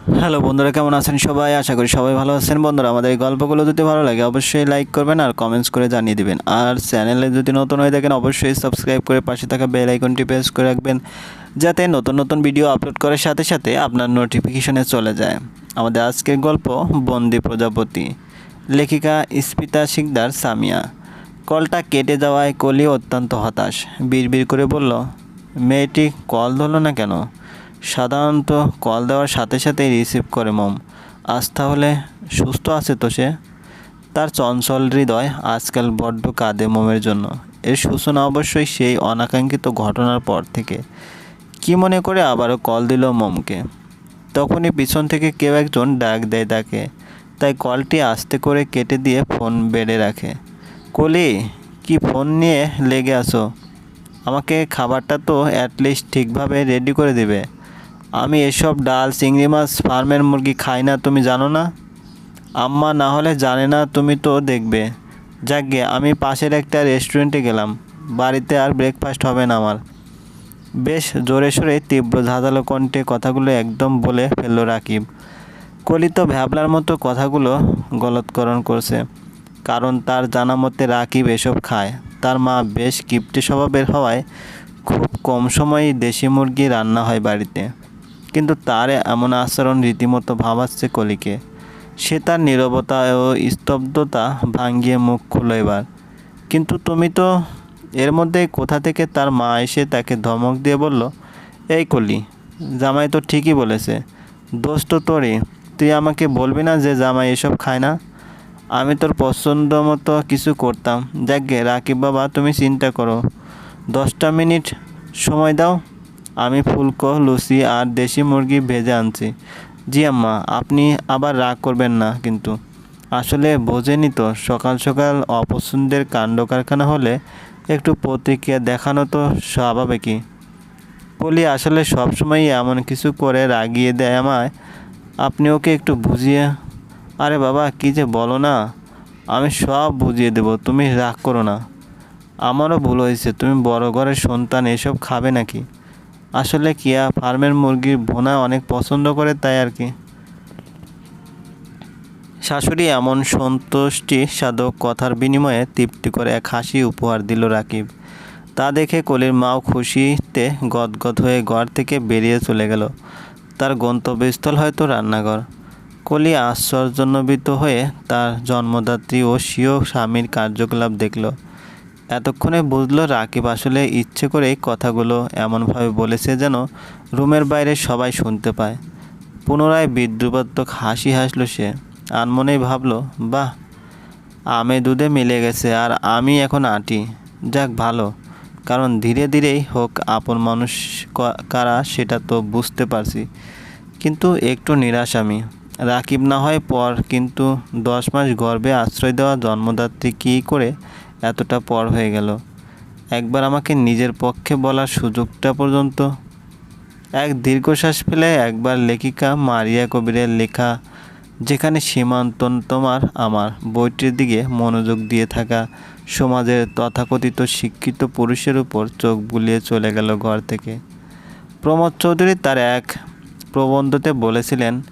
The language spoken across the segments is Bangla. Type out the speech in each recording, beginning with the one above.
হ্যালো বন্ধুরা, কেমন আছেন সবাই? আশা করি সবাই ভালো আছেন। বন্ধুরা, আমাদের এই গল্পগুলো যদি ভালো লাগে, অবশ্যই লাইক করবেন আর কমেন্টস করে জানিয়ে দিবেন। আর চ্যানেলে যদি নতুন হয়ে থাকেন, অবশ্যই সাবস্ক্রাইব করে পাশে থাকা বেল আইকনটি প্রেস করে রাখবেন, যাতে নতুন নতুন ভিডিও আপলোড করার সাথে সাথে আপনার নোটিফিকেশনে চলে যায়। আমাদের আজকের গল্প, বন্দি প্রজাপতি। লেখিকা স্পিতা শিকদার, সামিয়া। কলটা কেটে যাওয়ায় কলি অত্যন্ত হতাশ। বিড়বিড় করে বলল, মেয়েটি কল ধরলো না কেন? সাধারণত কল দেওয়ার সাথে সাথেই রিসিভ করে মম আজ তাহলে সুস্থ আছে তো সে? তার চঞ্চল হৃদয় আজকাল বড্ড কাঁদে মোমের জন্য। এর সূচনা অবশ্যই সেই অনাকাঙ্ক্ষিত ঘটনার পর থেকে। কি মনে করে আবারও কল দিল মমকে তখনই পিছন থেকে কেউ একজন ডাক দেয় তাকে। তাই কলটি আস্তে করে কেটে দিয়ে ফোন বেড়ে রাখে। কলি, কি ফোন নিয়ে লেগে আসো আমাকে খাবারটা তো অ্যাটলিস্ট ঠিকভাবে রেডি করে দিবে। আমি এসব ডাল, চিংড়ি মাছ ফার্মের মুরগি খাই না, তুমি জানো না? আম্মা না হলে জানে না, তুমি তো দেখবে। যাকগে আমি পাশের একটা রেস্টুরেন্টে গেলাম। বাড়িতে আর ব্রেকফাস্ট হবে না আমার। বেশ জোরে সোরে তীব্র ঝাঁঝালো কণ্ঠে কথাগুলো একদম বলে ফেলল রাকিব। কলিত ভ্যাবলার মতো কথাগুলো গলৎকরণ করছে। কারণ তার জানা মতে রাকিব এসব খায়। তার মা বেশ কিপ্টে স্বভাবের হওয়ায় খুব কম সময়েই দেশি মুরগি রান্না হয় বাড়িতে। কিন্তু তার এমন আচরণ রীতিমতো ভাবাচ্ছে কলিকে। সে তার নীরবতা ও স্তব্ধতা ভাঙিয়ে মুখ খুলো এবার। কিন্তু তুমি তো এর মধ্যে কোথা থেকে তার মা এসে তাকে ধমক দিয়ে বলল, এই কলি, জামাই তো ঠিকই বলেছে। দোষ তো তোরই। তুই আমাকে বলবি না যে জামাই এসব খায় না? আমি তোর পছন্দ মতো কিছু করতাম। যাকগে রাকিব বাবা, তুমি চিন্তা করো। দশটা মিনিট সময় দাও। আমি ফুলকো, লুচি আর দেশি মুরগি ভেজে আনছি। জি আম্মা, আপনি আবার রাগ করবেন না কিন্তু। আসলে বোঝেনি তো, সকাল সকাল অপছন্দের কাণ্ড কারখানা হলে একটু প্রতিক্রিয়া দেখানো তো স্বাভাবিকই। বলি, আসলে সবসময়ই এমন কিছু করে রাগিয়ে দেয় আমায়। আপনি ওকে একটু বুঝিয়ে, আরে বাবা, কী যে বলো না? আমি সব বুঝিয়ে দেবো, তুমি রাগ করো না। আমারও ভুল হয়েছে, তুমি বড় ঘরের সন্তান, এসব খাবে নাকি? আসলে কিয়া, ফার্মের মুরগির ভোনা অনেক পছন্দ করে তাই আর কি। শাশুড়ি এমন সন্তুষ্টি সাধক কথার বিনিময়ে তৃপ্তি করে এক হাসি উপহার দিল রাকিব। তা দেখে কলির মাও খুশিতে গদগদ হয়ে ঘর থেকে বেরিয়ে চলে গেল। তার গন্তব্যস্থল হয়তো রান্নাঘর। কলি আশ্চর্যান্বিত হয়ে তার জন্মদাত্রী ও স্বীয় স্বামীর কার্যকলাপ দেখল। এতক্ষণে বুঝলো রাকিব আসলে ইচ্ছে করেই কথাগুলো এমনভাবে বলেছে যেন রুমের বাইরে সবাই শুনতে পায়। পুনরায় বিদ্রুপাত্মক হাসি হাসলো সে। আনমনেই ভাবলো, বাহ, আমে দুধে মিলে গেছে আর আমি এখন আটি। যাক, ভালো। কারণ ধীরে ধীরেই হোক, আপন মানুষ কারা সেটা তো বুঝতে পারছি। কিন্তু একটু নিরাশ আমি। রাকিব না হয় পর, কিন্তু দশ মাস গর্ভে আশ্রয় দেওয়া জন্মদাত্রী কী করে এতটা পর হয়ে গেল। একবার আমাকে নিজের পক্ষে বলার সুযোগটা পর্যন্ত। এক দীর্ঘশ্বাস ফেলে একবার লেখিকা মারিয়া কবিরের লেখা, যেখানে সীমান্তন তোমার আমার বইটির দিকে মনোযোগ দিয়ে থাকা, সমাজের তথাকথিত শিক্ষিত পুরুষের উপর চোখ বুলিয়ে চলে গেল ঘর থেকে। প্রমোদ চৌধুরী তার এক প্রবন্ধতে বলেছিলেন,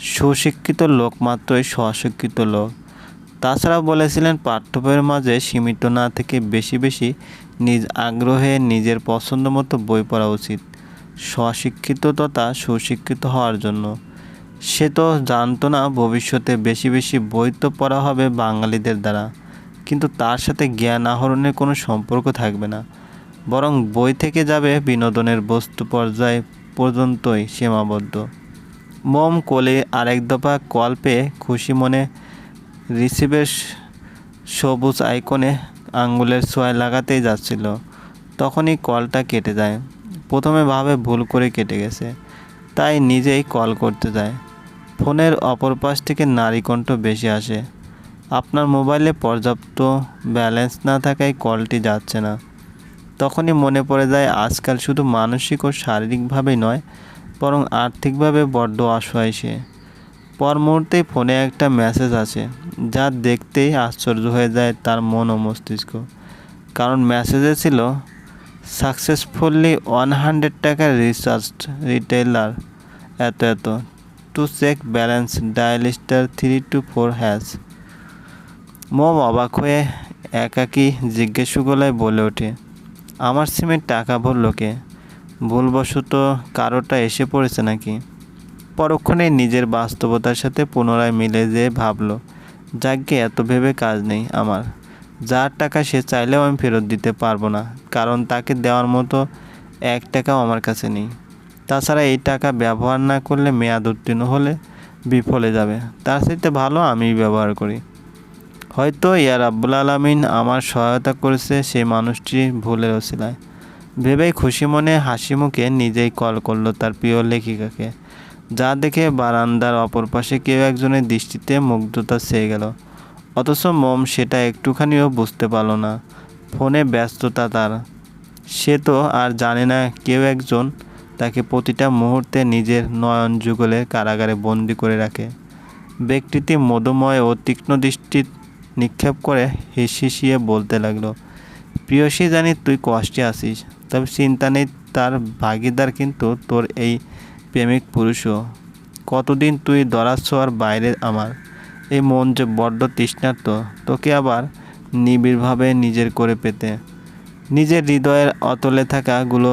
সুশিক্ষিত লোক মাত্রই স্বশিক্ষিত লোক। তাছাড়া বলেছিলেন পাঠ্য বইয়ের মাঝে সীমিত না থেকে বেশি বেশি নিজ আগ্রহে নিজের পছন্দ মতো বই পড়া উচিত, স্বশিক্ষিত তথা সুশিক্ষিত হওয়ার জন্য। সে তো জানতো না ভবিষ্যতে বেশি বেশি বই তো পড়া হবে বাঙালিদের দ্বারা, কিন্তু তার সাথে জ্ঞান আহরণের কোনো সম্পর্ক থাকবে না, বরং বই থেকে যাবে বিনোদনের বস্তু পর্যায় পর্যন্তই সীমাবদ্ধ। মোম কোলে আরেক দফা কল্পে খুশি মনে রিসিভের সবুজ আইকনে আঙ্গুলের ছোঁয়ায় লাগাতেই যাচ্ছিল। তখনই কলটা কেটে যায়। প্রথমে ভাবে ভুল করে কেটে গেছে। তাই নিজেই কল করতে যায়। ফোনের অপর পাশ থেকে নারী কণ্ঠ বেশি আসে। আপনার মোবাইলে পর্যাপ্ত ব্যালেন্স না থাকায় কলটি যাচ্ছে না। তখনই মনে পড়ে যায়, আজকাল শুধু মানসিক ও শারীরিকভাবেই নয়, বরং আর্থিকভাবে বড্ড অসহায় সে। পর মুহূর্তেই ফোনে একটা মেসেজ আছে যা দেখতেই আশ্চর্য হয়ে যায় তার মন ও মস্তিষ্ক। কারণ মেসেজে ছিল সাকসেসফুলি ওয়ান হান্ড্রেড টাকার রিচার্জ রিটেলার এত এত। To check balance dial star three two four has মম অবাক হয়ে একাকী জিজ্ঞেস গলায় বলে ওঠে, আমার সিমের টাকা ভরল কে? ভুলবশত কারোটা এসে পড়েছে নাকি? পরক্ষণে নিজের বাস্তবতার সাথে পুনরায় মিলে যেয়ে ভাবলো যাকে এত ভেবে কাজ নেই আমার। যার টাকা সে চাইলেও আমি ফেরত দিতে পারব না, কারণ তাকে দেওয়ার মতো এক টাকাও আমার কাছে নেই। তাছাড়া এই টাকা ব্যবহার না করলে মেয়াদ উত্তীর্ণ হলে বিফলে যাবে। তার সাথে ভালো আমি ব্যবহার করি। হয়তো ইয়ার রাব্বুল আলমিন আমার সহায়তা করেছে সেই মানুষটি ভুলের ওসিলায় ভেবেই খুশি মনে হাসি মুখে নিজেই কল করল তার প্রিয় লেখিকাকে। যা দেখে বারান্দার অপর পাশে কেউ একজনের দৃষ্টিতে মুগ্ধতা চেয়ে গেল। অথচ মম সেটা একটুখানিও বুঝতে পারল না। ফোনে ব্যস্ততা তার। সে তো আর জানে না কেউ একজন তাকে প্রতিটা মুহূর্তে নিজের নয়ন যুগলে কারাগারে বন্দি করে রাখে। ব্যক্তিটি মধুময় ও তীক্ষ্ণ দৃষ্টি নিক্ষেপ করে হিসিয়ে বলতে লাগল প্রিয়সী জানি তুই কষ্টে আসিস তবে চিন্তা নেই, তার ভাগিদার কিন্তু তোর এই প্রেমিক পুরুষও, কতদিন তুই দরাছোয়ার বাইরে আমার? এই মন যে বড্ড তৃষ্ণার্ত, তোকে আবার নিবিড়ভাবে নিজের করে পেতে। নিজের হৃদয়ের অতলে থাকাগুলো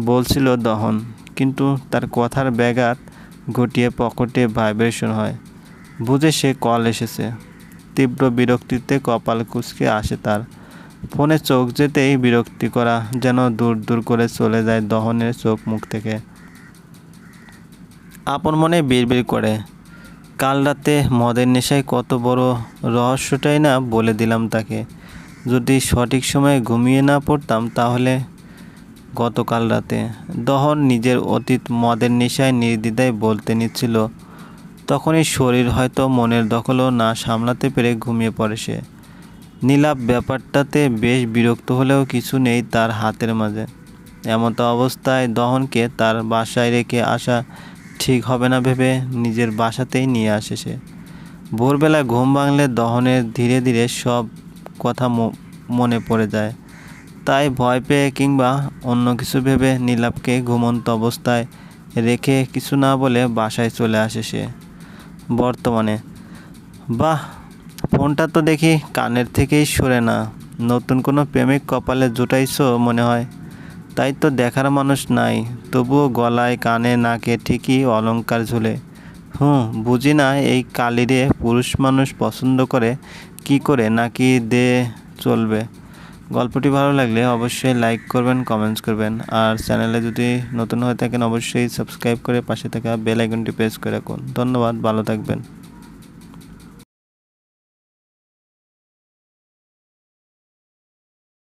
বলছিল দহন, কিন্তু তার কথার ব্যাঘাত ঘটিয়ে পকেটে ভাইব্রেশন হয়। বুঝে সে কল এসেছে। তীব্র বিরক্তিতে কপাল কুচকে আসে তার। ফোনে চোখ যেতেই বিরক্তি করা যেন দূর দূর করে চলে যায় দহনের চোখ মুখ থেকে। আপন মনে বিড়বিড় করে। কাল রাতে মদের নেশায় কত বড় রহস্যটাই না বলে দিলাম তাকে। যদি সঠিক সময়ে ঘুমিয়ে না পড়তাম তাহলে গতকাল রাতে। দহন নিজের অতীত মদের নেশায় নির্দ্বিধায় বলতে নিচ্ছিল। তখনই শরীর হয়তো মনের দখলও না সামলাতে পেরে ঘুমিয়ে পড়ে সে। নীলাপ ব্যাপারটাতে বেশ বিরক্ত হলেও কিছু নেই তার হাতের মাঝে। এমতো অবস্থায় দহনকে তার বাসায় রেখে আসা ঠিক হবে না ভেবে নিজের বাসাতেই নিয়ে আসে সে। ভোরবেলা ঘুম ভাঙলে দহনের ধীরে ধীরে সব কথা মনে পড়ে যায়। তাই ভয় পেয়ে কিংবা অন্য কিছু ভেবে নীলাপকে ঘুমন্ত অবস্থায় রেখে কিছু না বলে বাসায় চলে আসে সে। বর্তমানে, বাহ, ফোনটা তো দেখি কানের থেকেই সরে না। নতুন কোনো প্রেমিক কপালে জুটাইছো মনে হয়। তাই তো দেখার মানুষ নাই। তবুও গলায়, কানে, নাকে ঠিকই অলঙ্কার ঝুলে। হুম বুঝি না এই কালিরে পুরুষ মানুষ পছন্দ করে, কি করে নাকি দে চলবে। গল্পটি ভালো লাগলে অবশ্যই লাইক করবেন, কমেন্টস করবেন। আর চ্যানেলে যদি নতুন হয়ে থাকেন, অবশ্যই সাবস্ক্রাইব করে পাশে থাকা বেল আইকনটি প্রেস করে রাখুন। ধন্যবাদ, ভালো থাকবেন।